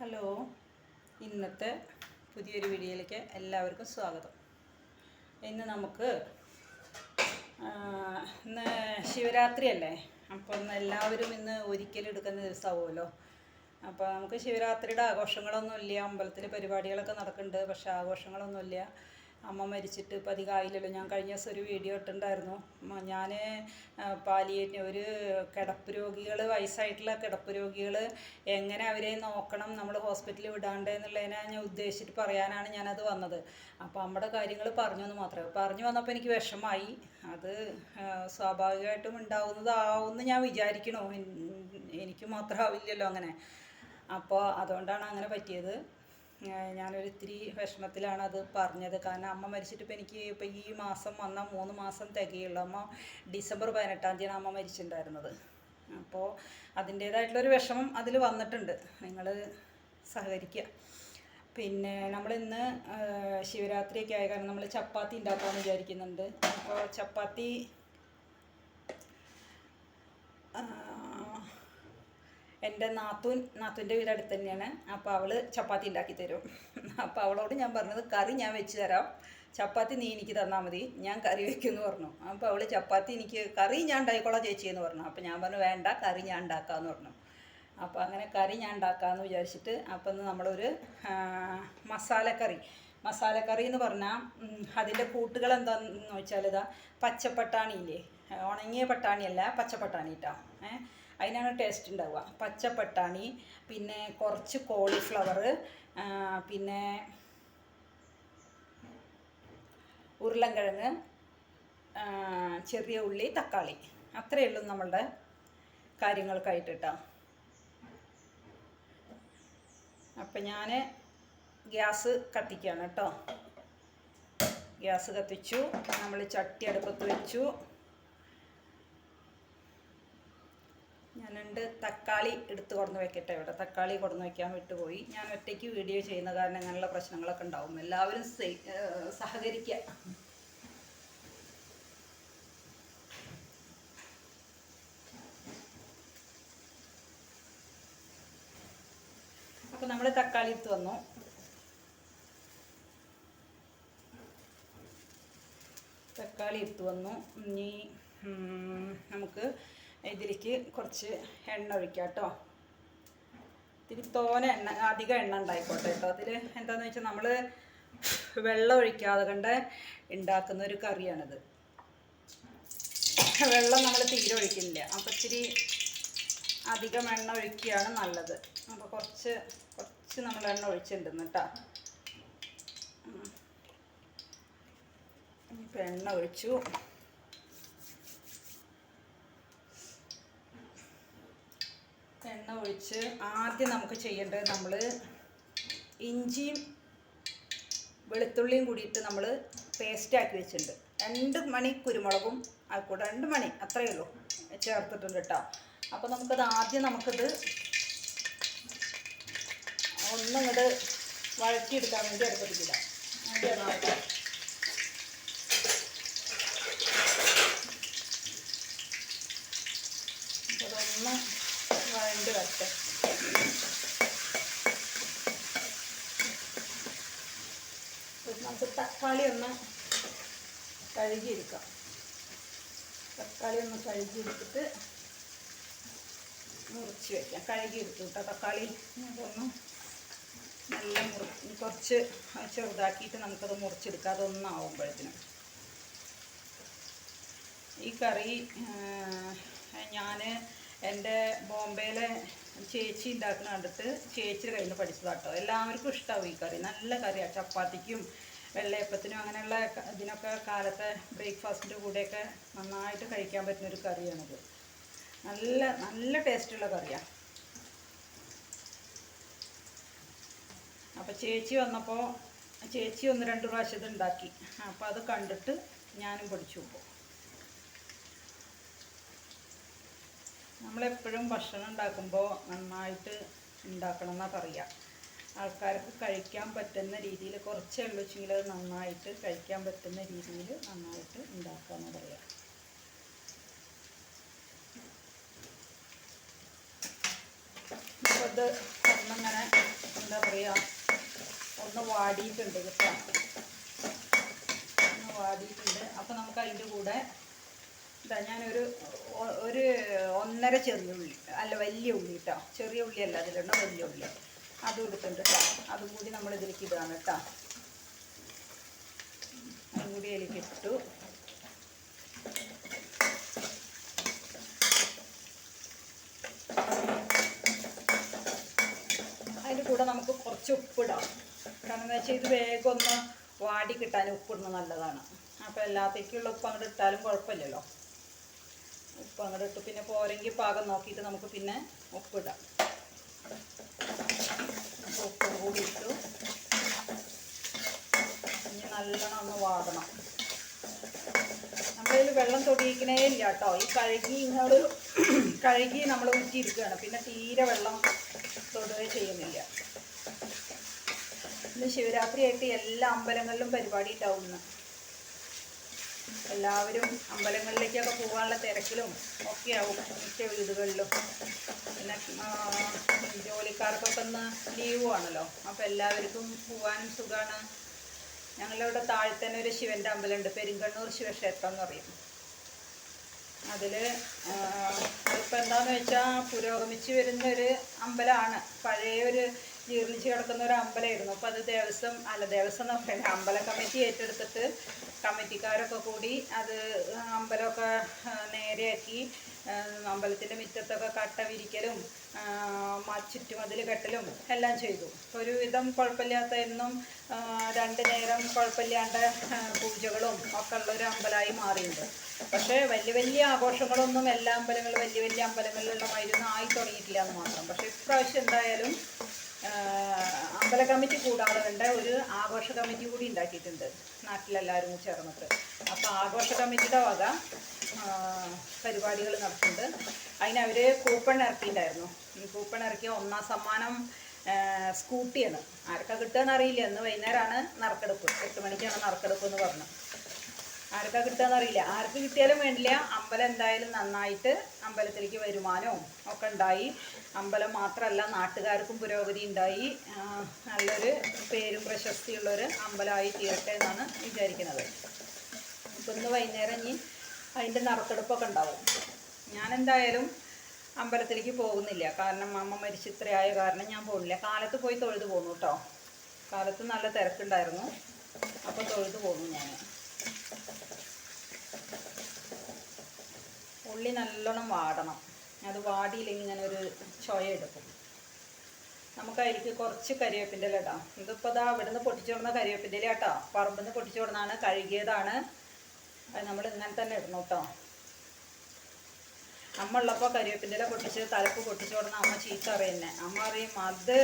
Hello. ഇന്നത്തെ പുതിയൊരു വീഡിയോയിലേക്ക് എല്ലാവർക്കും സ്വാഗതം. ഇന്ന് നമുക്ക് ഇന്ന് ശിവരാത്രി അല്ലേ? അപ്പോൾ ഇന്ന് എല്ലാവരും ഇന്ന് ഒരിക്കലെടുക്കുന്ന ദിവസമാവുമല്ലോ. അപ്പോൾ നമുക്ക് ശിവരാത്രിയുടെ ആഘോഷങ്ങളൊന്നുമില്ല. അമ്പലത്തിൽ പരിപാടികളൊക്കെ നടക്കുന്നുണ്ട്. പക്ഷേ ആഘോഷങ്ങളൊന്നുമില്ല. അമ്മ മരിച്ചിട്ട് ഇപ്പം അധികം ആയില്ലല്ലോ. ഞാൻ കഴിഞ്ഞ ദിവസം ഒരു വീഡിയോ ഇട്ടിട്ടുണ്ടായിരുന്നു. ഞാൻ പാലിയേറ്റ് ഒരു കിടപ്പ് രോഗികൾ വയസ്സായിട്ടുള്ള കിടപ്പ് രോഗികൾ എങ്ങനെ അവരെ നോക്കണം നമ്മൾ ഹോസ്പിറ്റലിൽ വിടാണ്ട് എന്നുള്ളതിനെ ഞാൻ ഉദ്ദേശിച്ചിട്ട് പറയാനാണ് ഞാനത് വന്നത്. അപ്പോൾ നമ്മുടെ കാര്യങ്ങൾ പറഞ്ഞു എന്ന് മാത്രമേ പറഞ്ഞു വന്നപ്പോൾ എനിക്ക് വിഷമായി. അത് സ്വാഭാവികമായിട്ടും ഉണ്ടാവുന്നതാവുമെന്ന് ഞാൻ വിചാരിക്കണോ. എനിക്ക് മാത്രമാവില്ലല്ലോ അങ്ങനെ. അപ്പോൾ അതുകൊണ്ടാണ് അങ്ങനെ പറ്റിയത്. ഞാനൊരു ഇത്തിരി വിഷമത്തിലാണ് അത് പറഞ്ഞത്. കാരണം അമ്മ മരിച്ചിട്ട് ഇപ്പം എനിക്ക് ഇപ്പം ഈ മാസം വന്നാൽ മൂന്ന് മാസം തികയുള്ളൂ. അമ്മ ഡിസംബർ പതിനെട്ടാം തീയതിയാണ് അമ്മ മരിച്ചിട്ടുണ്ടായിരുന്നത്. അപ്പോൾ അതിന്റേതായിട്ടുള്ളൊരു വിഷമം അതിൽ വന്നിട്ടുണ്ട്. നിങ്ങൾ സഹകരിക്കുക പിന്നെ നമ്മളിന്ന് ഇന്ന് ശിവരാത്രിയൊക്കെ ആയ കാരണം നമ്മൾ ചപ്പാത്തി ഉണ്ടാക്കാമെന്ന് വിചാരിക്കുന്നുണ്ട്. അപ്പോൾ ചപ്പാത്തി എന്റെ നാത്തൂൻ നാത്തൂന്റെ വീട് അടുത്ത് തന്നെയാണ്. അപ്പോൾ അവൾ ചപ്പാത്തി ഉണ്ടാക്കി തരും. അപ്പോൾ അവളോട് ഞാൻ പറഞ്ഞത് കറി ഞാൻ വെച്ച് തരാം. ചപ്പാത്തി നീ എനിക്ക് തന്നാൽ മതി. ഞാൻ കറി വെക്കുമെന്ന് പറഞ്ഞു. അപ്പോൾ അവൾ ചപ്പാത്തി എനിക്ക് കറി ഞാൻ ഉണ്ടായിക്കോളാം ചേച്ചി എന്ന് പറഞ്ഞു. അപ്പോൾ ഞാൻ പറഞ്ഞു വേണ്ട കറി ഞാൻ ഉണ്ടാക്കാമെന്ന് പറഞ്ഞു. അപ്പോൾ അങ്ങനെ കറി ഞാൻ ഉണ്ടാക്കാമെന്ന് വിചാരിച്ചിട്ട് അപ്പം നമ്മളൊരു മസാലക്കറി. മസാലക്കറി എന്ന് പറഞ്ഞാൽ അതിന്റെ കൂട്ടുകൾ എന്താണെന്ന് വെച്ചാൽ ഇതാ പച്ചപ്പട്ടാണിയില്ലേ ഉണങ്ങിയ പട്ടാണിയല്ല പച്ചപ്പട്ടാണി ഇട്ടാ ഏഹ് അതിനാണ് ടേസ്റ്റ് ഉണ്ടാവുക. പച്ചപ്പട്ടാണി പിന്നെ കുറച്ച് കോളിഫ്ലവർ പിന്നെ ഉരുളൻകിഴങ്ങ് ചെറിയ ഉള്ളി തക്കാളി. അത്രയേ ഉള്ളൂ നമ്മളുടെ കാര്യങ്ങൾക്കായിട്ട് കേട്ടോ അപ്പം ഞാൻ ഗ്യാസ് കത്തിക്കുകയാണ് കേട്ടോ. ഗ്യാസ് കത്തിച്ചു നമ്മൾ ചട്ടി അടുപ്പത്ത് വെച്ചു. രണ്ട് തക്കാളി എടുത്ത് കൊടുന്ന് വെക്കട്ടെ ഇവിടെ. തക്കാളി കൊടുന്ന് വെക്കാൻ വിട്ടുപോയി. ഞാൻ ഒറ്റയ്ക്ക് വീഡിയോ ചെയ്യുന്ന കാരണം അങ്ങനെയുള്ള പ്രശ്നങ്ങളൊക്കെ ഉണ്ടാവും. എല്ലാവരും സഹകരിക്കുക അപ്പോൾ നമ്മൾ തക്കാളി എടുത്ത് വന്നു. തക്കാളി എടുത്ത് വന്നു. ഇനി നമുക്ക് ഇതിലേക്ക് കുറച്ച് എണ്ണ ഒഴിക്കാം കേട്ടോ. ഇതിൽ തോന എണ്ണ അധികം എണ്ണ ഉണ്ടായിക്കോട്ടെ കേട്ടോ. അതിൽ എന്താണെന്ന് വെച്ചാൽ നമ്മൾ വെള്ളം ഒഴിക്കാതെ കണ്ട് ഉണ്ടാക്കുന്ന ഒരു കറിയാണിത്. വെള്ളം നമ്മൾ തീരെ ഒഴിക്കുന്നില്ല. അപ്പോൾ ഇച്ചിരി അധികം എണ്ണ ഒഴിക്കുകയാണ് നല്ലത്. അപ്പോൾ കുറച്ച് കുറച്ച് നമ്മൾ എണ്ണ ഒഴിച്ചിട്ടുണ്ടെന്ന് കേട്ടോ. ഇപ്പം എണ്ണ ഒഴിച്ചു. എണ്ണ ഒഴിച്ച് ആദ്യം നമുക്ക് ചെയ്യേണ്ടത് നമ്മൾ ഇഞ്ചിയും വെളുത്തുള്ളിയും കൂടിയിട്ട് നമ്മൾ പേസ്റ്റാക്കി വെച്ചിട്ടുണ്ട്. രണ്ട് മണി കുരുമുളകും കൂടെ രണ്ട് മണി അത്രയേ ഉള്ളൂ. ചേർത്തിട്ടുണ്ട് കേട്ടോ അപ്പോൾ നമുക്കത് ആദ്യം നമുക്കിത് ഒന്നും ഇങ്ങോട്ട് വഴറ്റിയെടുക്കാൻ വേണ്ടി അടുപ്പത്തില്ല ആദ്യം വഴറ്റാം അപ്പോൾ അതൊന്ന് വഴണ്ട് വരട്ടെ അപ്പോൾ നമുക്ക് തക്കാളി ഒന്ന് കഴുകിയെടുക്കാം. തക്കാളി ഒന്ന് കഴുകിയെടുത്തിട്ട് മുറിച്ച് വെക്കാം. കഴുകിയെടുത്തു കേട്ടോ. തക്കാളി അതൊന്ന് നല്ല മുറി കുറച്ച് ചെറുതാക്കിയിട്ട് നമുക്കത് മുറിച്ചെടുക്കാം. അതൊന്നാവുമ്പോഴത്തേനും ഈ കറി ഞാൻ എന്റെ ബോംബെയിലെ ചേച്ചി ഉണ്ടാക്കുന്ന കണ്ടിട്ട് ചേച്ചിയുടെ കയ്യിൽ നിന്ന് പഠിച്ചതാട്ടോ എല്ലാവർക്കും ഇഷ്ടമാവും ഈ കറി. നല്ല കറിയാണ് ചപ്പാത്തിക്കും വെള്ളയപ്പത്തിനും അങ്ങനെയുള്ള ഇതിനൊക്കെ കാലത്തെ ബ്രേക്ക്ഫാസ്റ്റിന്റെ കൂടെയൊക്കെ നന്നായിട്ട് കഴിക്കാൻ പറ്റുന്ന ഒരു കറിയാണിത്. നല്ല നല്ല ടേസ്റ്റുള്ള കറിയാണ് അപ്പോൾ ചേച്ചി വന്നപ്പോൾ ചേച്ചി ഒന്ന് രണ്ട് പ്രാവശ്യം ഇത് ഉണ്ടാക്കി. അപ്പോൾ അത് കണ്ടിട്ട് ഞാനും പഠിച്ചു പോകും നമ്മളെപ്പോഴും ഭക്ഷണം ഉണ്ടാക്കുമ്പോൾ നന്നായിട്ട് ഉണ്ടാക്കണം എന്നാണ് പറയുക ആൾക്കാർക്ക് കഴിക്കാൻ പറ്റുന്ന രീതിയിൽ കുറച്ചേ ഉള്ളൂ വെച്ചെങ്കിൽ അത് നന്നായിട്ട് കഴിക്കാൻ പറ്റുന്ന രീതിയിൽ നന്നായിട്ട് ഉണ്ടാക്കുക എന്ന് പറയുക അപ്പോൾ ഒന്നിങ്ങനെ എന്താ പറയുക ഒന്ന് വാടിയിട്ടുണ്ട് കേട്ടോ. ഒന്ന് വാടിയിട്ടുണ്ട്. അപ്പോൾ നമുക്ക് അതിന്റെ കൂടെ ഇതാ ഞാനൊരു ഒരു ഒന്നര ചെറിയ ഉള്ളി അല്ല വലിയ ഉള്ളി കേട്ടോ. ചെറിയ ഉള്ളിയല്ല അതിലിടണം വലിയ ഉള്ളി. അതും എടുത്തിട്ടുണ്ട് അതും കൂടി നമ്മൾ ഇതിലേക്ക് ഇടാണ് കേട്ടോ അതും കൂടി അതിലേക്ക് ഇട്ടു. അതിന്റെ കൂടെ നമുക്ക് കുറച്ച് ഉപ്പിടാം കാരണം എന്താ വെച്ചാൽ ഇത് വേഗം ഒന്ന് വാടി കിട്ടാൻ ഉപ്പിടുന്നത് നല്ലതാണ്. അപ്പോൾ എല്ലാത്തേക്കുള്ള ഉപ്പ് അങ്ങോട്ട് ഇട്ടാലും കുഴപ്പമില്ലല്ലോ. ഉപ്പ് അങ്ങോട്ട് ഇട്ട് പിന്നെ പോരെങ്കിൽ പാകം നോക്കിയിട്ട് നമുക്ക് പിന്നെ ഉപ്പിടാം ഉപ്പും കൂടി ഇട്ടു ഇനി നല്ലോണം ഒന്ന് വാടണം നമ്മളതിൽ വെള്ളം തൊടിയിക്കണേ ഇല്ല കേട്ടോ. ഈ കഴുകി ഇങ്ങോട്ട് കഴുകി നമ്മൾ ഊറ്റിയിരിക്കുകയാണ്. പിന്നെ തീരെ വെള്ളം തൊടുകയോ ചെയ്യുന്നില്ല. ഇന്ന് ശിവരാത്രി ആയിട്ട് എല്ലാ അമ്പലങ്ങളിലും പരിപാടി ഉണ്ടാവും ഇന്ന്. എല്ലാവരും അമ്പലങ്ങളിലേക്കൊക്കെ പോകാനുള്ള തിരക്കിലും ഒക്കെ ആവും മിക്ക വീടുകളിലും. പിന്നെ ജോലിക്കാർക്കൊക്കെ ഒന്ന് ലീവും ആണല്ലോ. അപ്പോൾ എല്ലാവർക്കും പോകാനും സുഖമാണ് ഞങ്ങളിവിടെ താഴെ ഒരു ശിവന്റെ അമ്പലമുണ്ട്. പെരിങ്കണ്ണൂർ ശിവക്ഷേത്രം എന്ന് പറയും. അതിൽ ഇപ്പം എന്താണെന്ന് വെച്ചാൽ പുരോഗമിച്ച് വരുന്ന ഒരു അമ്പലമാണ്. പഴയ ഒരു ജീർണിച്ച് കിടക്കുന്ന ഒരു അമ്പലമായിരുന്നു. അപ്പോൾ അത് ദേവസ്വം അല്ല ദേവസ്വം എന്ന് പറയുന്നത് അമ്പല കമ്മിറ്റി ഏറ്റെടുത്തിട്ട് കമ്മിറ്റിക്കാരൊക്കെ കൂടി അത് അമ്പലമൊക്കെ നേരെയാക്കി അമ്പലത്തിന്റെ മുറ്റത്തൊക്കെ കട്ട വിരിക്കലും ചുറ്റുമതിൽ കെട്ടലും എല്ലാം ചെയ്തു. ഒരുവിധം കുഴപ്പമില്ലാത്ത എന്നും രണ്ട് നേരം കുഴപ്പമില്ലാണ്ട് പൂജകളും ഒക്കെ ഉള്ളൊരു അമ്പലമായി മാറിയിട്ടുണ്ട്. പക്ഷേ വലിയ വലിയ ആഘോഷങ്ങളൊന്നും എല്ലാ അമ്പലങ്ങളും വലിയ വലിയ അമ്പലങ്ങളിലുള്ള മരുന്ന് ആയി തുടങ്ങിയിട്ടില്ല എന്ന് മാത്രം. പക്ഷേ ഇപ്രാവശ്യം എന്തായാലും അമ്പല കമ്മിറ്റി കൂടാതെ ഒരു ആഘോഷ കമ്മിറ്റി കൂടി ഉണ്ടാക്കിയിട്ടുണ്ട്. നാട്ടിലെല്ലാവരും ചേർന്നിട്ട്. അപ്പോൾ ആഘോഷ കമ്മിറ്റിയുടെ വക പരിപാടികൾ നടത്തുന്നുണ്ട്. അതിന് അവർ കൂപ്പൺ ഇറക്കിയിട്ടുണ്ടായിരുന്നു. കൂപ്പൺ ഇറക്കിയ ഒന്നാം സമ്മാനം സ്കൂട്ടിയാണ്. ആർക്കാ കിട്ടുകയെന്ന് അറിയില്ല ഇന്ന് വൈകുന്നേരമാണ് നറുക്കെടുപ്പ്. എട്ട് മണിക്കാണ് നറുക്കെടുപ്പ് എന്ന് പറഞ്ഞു ആർക്കാ കിട്ടുകയെന്ന് അറിയില്ല ആർക്ക് കിട്ടിയാലും വേണ്ടില്ല. അമ്പലം എന്തായാലും നന്നായിട്ട് അമ്പലത്തിലേക്ക് വരുമാനവും ഒക്കെ ഉണ്ടായി. അമ്പലം മാത്രമല്ല നാട്ടുകാർക്കും പുരോഗതി ഉണ്ടായി. നല്ലൊരു പേരും പ്രശസ്തിയുള്ളൊരു അമ്പലമായി തീരട്ടെ എന്നാണ് വിചാരിക്കുന്നത്. ഇപ്പം ഇന്ന് വൈകുന്നേരം ഇനി അതിന്റെ നറുക്കെടുപ്പൊക്കെ ഉണ്ടാവും. ഞാൻ എന്തായാലും അമ്പലത്തിലേക്ക് പോകുന്നില്ല. കാരണം അമ്മ മരിച്ച് ഇത്രയായ കാരണം ഞാൻ പോകുന്നില്ല. കാലത്ത് പോയി തൊഴുത് പോന്നു കേട്ടോ കാലത്ത് നല്ല തിരക്കുണ്ടായിരുന്നു. അപ്പോൾ തൊഴുത് പോന്നു ഞാൻ ഉള്ളി നല്ലോണം വാടണം. അത് വാടിയില്ലെങ്കിൽ ഇങ്ങനെ ഒരു ചോയ എടുക്കും. നമുക്ക് അതിലേക്ക് കുറച്ച് കരിവേപ്പിന്റെ ഇടാം. ഇതിപ്പോൾ ഇതാ പൊട്ടിച്ചു കൊടുന്ന കരിവേപ്പിന്റെ കേട്ടോ. പറമ്പിൽ നിന്ന് പൊട്ടിച്ചു കൊടുന്നതാണ് കഴുകിയതാണ്. അത് നമ്മൾ ഇങ്ങനെ തന്നെ ഇടണം കേട്ടോ. അമ്മ ഉള്ളപ്പോൾ കരിവേപ്പിന്റെ പൊട്ടിച്ച് തലപ്പ് പൊട്ടിച്ചു കൊടുന്ന അമ്മ ചീത്ത അറിയുന്നേ അമ്മ അറിയും അത്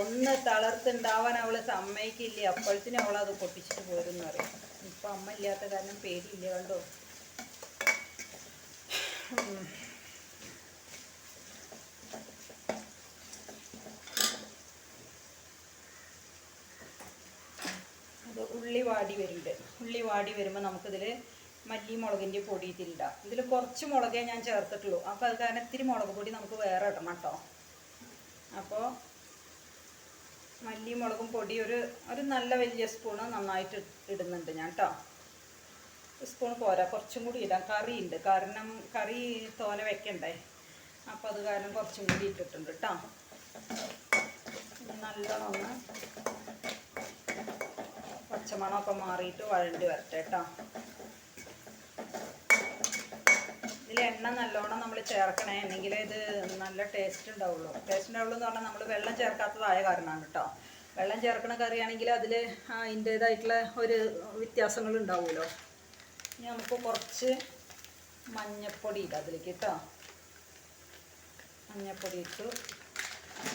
ഒന്ന് തളർത്തുണ്ടാവാൻ അവൾ സമ്മതിക്കില്ല. അപ്പോഴത്തേനും അവൾ അത് പൊട്ടിച്ചിട്ട് പോരുമെന്ന് പറയും. ഇപ്പം അമ്മ ഇല്ലാത്ത കാരണം പേടിയില്ല കണ്ടോ. അത് ഉള്ളി വാടി വരുന്നുണ്ട്. ഉള്ളി വാടി വരുമ്പോൾ നമുക്കിതിൽ മല്ലി മുളകിന്റെ പൊടി ഇതിലിടാം. ഇതിൽ കുറച്ച് മുളകേ ഞാൻ ചേർത്തിട്ടുള്ളൂ. അപ്പോൾ അത് കാരണം ഇത്തിരി മുളക് പൊടി നമുക്ക് വേറെ ഇടണം കേട്ടോ. അപ്പോൾ മല്ലി മുളകും പൊടി ഒരു ഒരു നല്ല വലിയ സ്പൂണ് നന്നായിട്ട് ഇടുന്നുണ്ട് ഞാൻ കേട്ടോ. സ്പൂൺ പോരാ. കുറച്ചും കൂടി ഇടാം. കറി ഉണ്ട് കാരണം കറി തോന വെക്കണ്ടേ. അപ്പോൾ അത് കാരണം കുറച്ചും കൂടി ഇട്ടിട്ടുണ്ട് കേട്ടോ നല്ലോണം പച്ചമണമൊക്കെ മാറിയിട്ട് വഴണ്ടി വരട്ടെ കേട്ടോ ഇതിൽ എണ്ണ നല്ലോണം നമ്മൾ ചേർക്കണേ. എന്നെങ്കിലേ ഇത് നല്ല ടേസ്റ്റ് ഉണ്ടാവുള്ളൂ. ടേസ്റ്റ് ഉണ്ടാവുള്ളൂ എന്ന് പറഞ്ഞാൽ നമ്മൾ വെള്ളം ചേർക്കാത്തതായ കാരണമാണ് കേട്ടോ വെള്ളം ചേർക്കണ കറിയാണെങ്കിൽ അതിൽ അതിന്റേതായിട്ടുള്ള ഒരു ഇനി നമുക്ക് കുറച്ച് മഞ്ഞപ്പൊടി ഇടാം അതിലേക്ക് കേട്ടോ മഞ്ഞപ്പൊടി ഇട്ടു.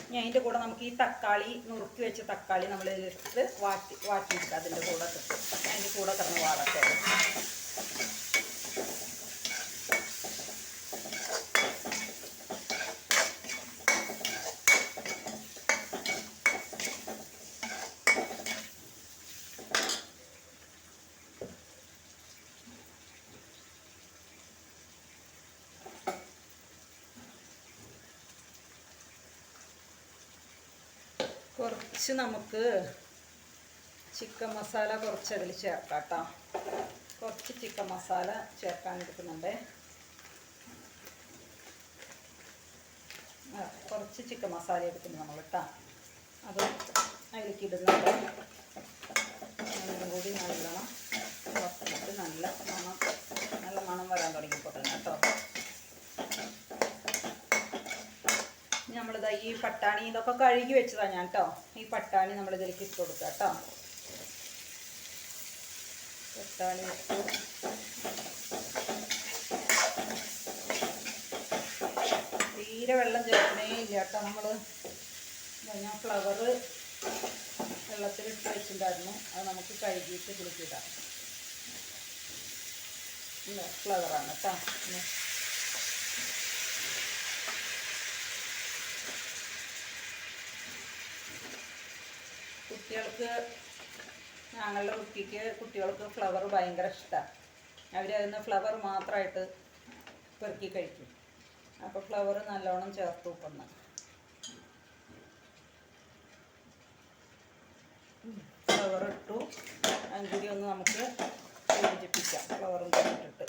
ഇനി അതിന്റെ കൂടെ നമുക്ക് ഈ തക്കാളി നുറുക്കി വെച്ച തക്കാളി നമ്മൾ ഇതിലിട്ട് വാട്ടി വാട്ടിയിട്ടുണ്ട് അതിന്റെ കൂടെ അതിന്റെ കൂടെ കിടന്ന് വാടട്ടെ. കുറച്ച് നമുക്ക് ചിക്കൻ മസാല കുറച്ച് അതിൽ ചേർക്കാം കേട്ടോ കുറച്ച് ചിക്കൻ മസാല ചേർക്കാൻ എടുക്കുന്നുണ്ട്. കുറച്ച് ചിക്കൻ മസാല എടുക്കുന്നു നമ്മൾ കേട്ടോ അത് അതിലേക്ക് ഇടുന്നുണ്ട് അതും കൂടി നല്ലോണം വറുത്തിട്ട് നല്ല മണം നല്ല മണം വരാൻ തുടങ്ങിയപ്പോൾ തന്നെ കേട്ടോ നമ്മളിതാ ഈ പട്ടാണി ഇതൊക്കെ കഴുകി വെച്ചതാണ് ഞാൻ കേട്ടോ ഈ പട്ടാണി നമ്മൾ ഇതിലേക്ക് ഇട്ട് കൊടുക്കുക കേട്ടോ പട്ടാണി. തീരെ വെള്ളം ചേർക്കണേ ഇല്ല കേട്ടോ നമ്മൾ ഞാൻ ഫ്ലവർ വെള്ളത്തിലിട്ട് വെച്ചിട്ടുണ്ടായിരുന്നു. അത് നമുക്ക് കഴുകിയിട്ട് കുളിക്കിടാം ഫ്ലവറാണ് കേട്ടോ കുട്ടികൾക്ക് ഞങ്ങളുടെ കുട്ടിക്ക് കുട്ടികൾക്ക് ഫ്ലവർ ഭയങ്കര ഇഷ്ടമാണ് അവരതിന് ഫ്ലവർ മാത്രമായിട്ട് പെറുക്കി കഴിക്കും. അപ്പോൾ ഫ്ലവർ നല്ലോണം ചേർത്ത് വെക്കുന്ന ഫ്ലവർ ഇട്ടു. കൂടി ഒന്ന് നമുക്ക് യോജിപ്പിക്കാം. ഫ്ലവറും കൂടി ഇട്ടിട്ട്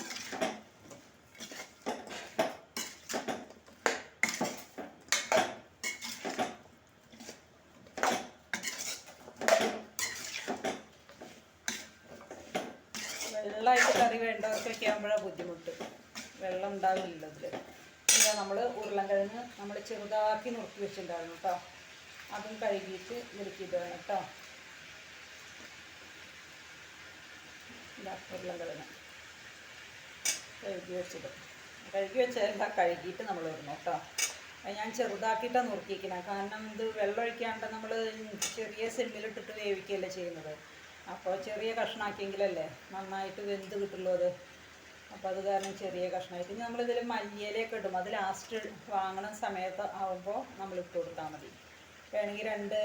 വെള്ളമായിട്ട് കറി വേണ്ടവർക്കൊക്കെ ആകുമ്പോഴാണ് ബുദ്ധിമുട്ട് വെള്ളം അതിൽ പിന്നെ നമ്മൾ ഉരുളൻകിഴങ്ങ് നമ്മൾ ചെറുതാക്കി നുറുക്കി വെച്ചിട്ടുണ്ടായിരുന്നു കേട്ടോ. അതും കഴുകിയിട്ട് ഇതിലേക്കിടുകയാണ് കേട്ടോ. ഇതാ കഴുകി വെച്ചത് കഴുകി വെച്ചതല്ല കഴുകിയിട്ട് നമ്മൾ ഇടണം കേട്ടോ. ഞാൻ ചെറുതാക്കിയിട്ടാണ് നുറുക്കിയിരിക്കുന്നത് കാരണം ഇത് വെള്ളം ഒഴിക്കാണ്ട് നമ്മൾ ചെറിയ സിമ്മിലിട്ടിട്ട് വേവിക്കുകയല്ലേ ചെയ്യുന്നത്. അപ്പോൾ ചെറിയ കഷ്ണാക്കിയെങ്കിലല്ലേ നന്നായിട്ട് വെന്ത് കിട്ടുള്ളൂ അത്. അപ്പോൾ അത് കാരണം ചെറിയ കഷ്ണമായിട്ട്. ഇനി നമ്മളിതിൽ മല്ലിയിലയൊക്കെ ഇടും. അത് ലാസ്റ്റ് വാങ്ങണ സമയത്ത് ആവുമ്പോൾ നമ്മൾ ഇട്ട് കൊടുത്താൽ മതി. വേണമെങ്കിൽ രണ്ട്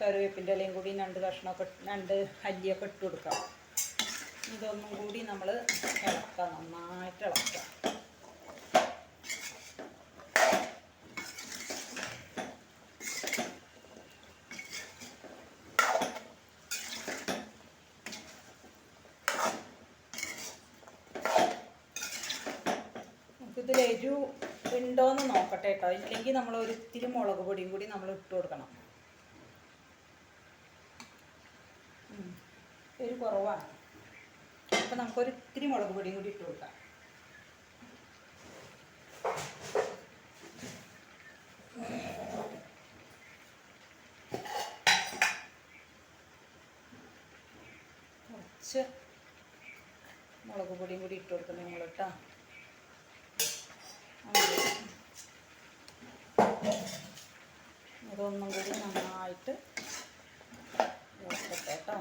കറിവേപ്പിന്റെ ഇലയും കൂടി രണ്ട് കഷ്ണമൊക്കെ രണ്ട് അല്ലിയൊക്കെ ഇട്ട് കൊടുക്കാം. ഇതൊന്നും കൂടി നമ്മൾ ഇളക്കാം നന്നായിട്ട് ഇളക്കാം നമുക്കിതിൽ എരു ഉണ്ടോയെന്ന് നോക്കട്ടെ കേട്ടോ ഇല്ലെങ്കിൽ നമ്മൾ ഒരു ഇത്തിരി മുളക് പൊടിയും കൂടി നമ്മൾ ഇട്ട് കൊടുക്കണം. എരു കുറവാണ്. അപ്പം നമുക്കൊരു ഇത്തിരി മുളക് പൊടിയും കൂടി ഇട്ട് കൊടുക്കാം. കുറച്ച് മുളക് പൊടിയും കൂടി ഇട്ട് കൊടുക്കണം നിങ്ങൾ കേട്ടോ ഇതൊന്നും കൂടി നന്നായിട്ട് ഇളക്കട്ടെ കേട്ടോ.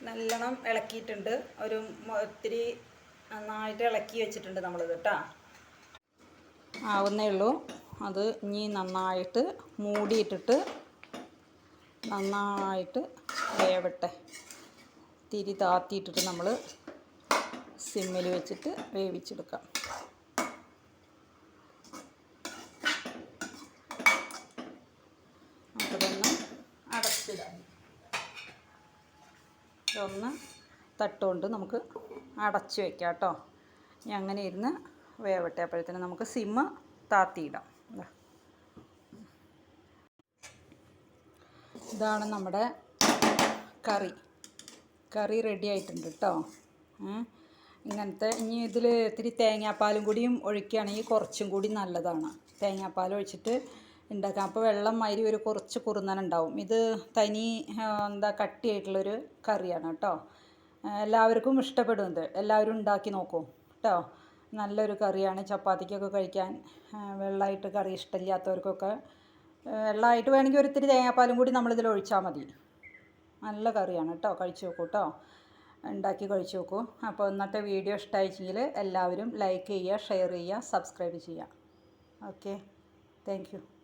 നല്ലോണം ഇളക്കിയിട്ടുണ്ട്. ഒരു ഒത്തിരി നന്നായിട്ട് ഇളക്കി വെച്ചിട്ടുണ്ട് നമ്മളിത് കേട്ടോ. ആവുന്നേ ഉള്ളൂ. അത് ഇനി നന്നായിട്ട് മൂടിയിട്ടിട്ട് നന്നായിട്ട് വേവട്ടെ. തിരി താത്തിയിട്ടിട്ട് നമ്മൾ സിമ്മിൽ വെച്ചിട്ട് വേവിച്ചെടുക്കാം. അടച്ചിടാം. ഇതൊന്ന് തട്ടുകൊണ്ട് നമുക്ക് അടച്ചു വെക്കാം കേട്ടോ. ഇനി അങ്ങനെ ഇരുന്ന് വേവട്ടെ അപ്പോഴത്തേനും നമുക്ക് സിമ്മ് താത്തിയിടാം. ഇതാണ് നമ്മുടെ കറി. കറി റെഡി ആയിട്ടുണ്ട് കേട്ടോ? ഇങ്ങനത്തെ ഇനി ഇതിൽ ഇത്തിരി തേങ്ങാപ്പാലും കൂടിയും ഒഴിക്കുകയാണെങ്കിൽ കുറച്ചും കൂടി നല്ലതാണ്. തേങ്ങാപ്പാൽ ഒഴിച്ചിട്ട് ഉണ്ടാക്കാം. അപ്പോൾ വെള്ളം മാതിരി ഒരു കുറച്ച് കുറുന്നനുണ്ടാവും ഇത് തനി എന്താ കട്ടിയായിട്ടുള്ളൊരു കറിയാണ് കേട്ടോ എല്ലാവർക്കും ഇഷ്ടപ്പെടും ഇത് എല്ലാവരും ഉണ്ടാക്കി നോക്കൂ കേട്ടോ നല്ലൊരു കറിയാണ്. ചപ്പാത്തിക്കൊക്കെ കഴിക്കാൻ വെള്ളമായിട്ട് കറി ഇഷ്ടമില്ലാത്തവർക്കൊക്കെ വെള്ളമായിട്ട് വേണമെങ്കിൽ ഒരു ഇത്തിരി തേങ്ങാപ്പാലും കൂടി നമ്മളിതിൽ ഒഴിച്ചാൽ മതി. നല്ല കറിയാണ് കേട്ടോ. കഴിച്ചു നോക്കൂ കേട്ടോ. ഉണ്ടാക്കി കഴിച്ചു നോക്കൂ. അപ്പോൾ ഇന്നത്തെ വീഡിയോ ഇഷ്ടമായിച്ചെങ്കിൽ എല്ലാവരും ലൈക്ക് ചെയ്യുക ഷെയർ ചെയ്യുക സബ്സ്ക്രൈബ് ചെയ്യുക. ഓക്കെ. താങ്ക്